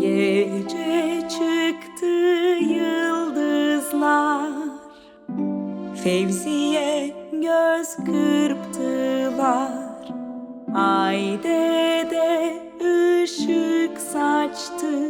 Gece çıktı yıldızlar. Fevziye göz kırptılar. Ay dede ışık saçtı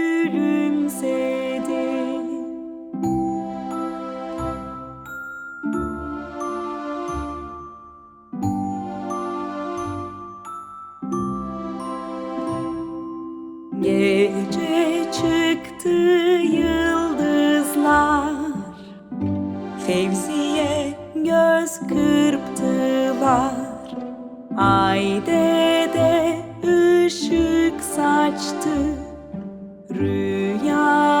çıktı yıldızlar. Fevziye göz kırptılar. Ay dede ışık saçtı. Rüyanı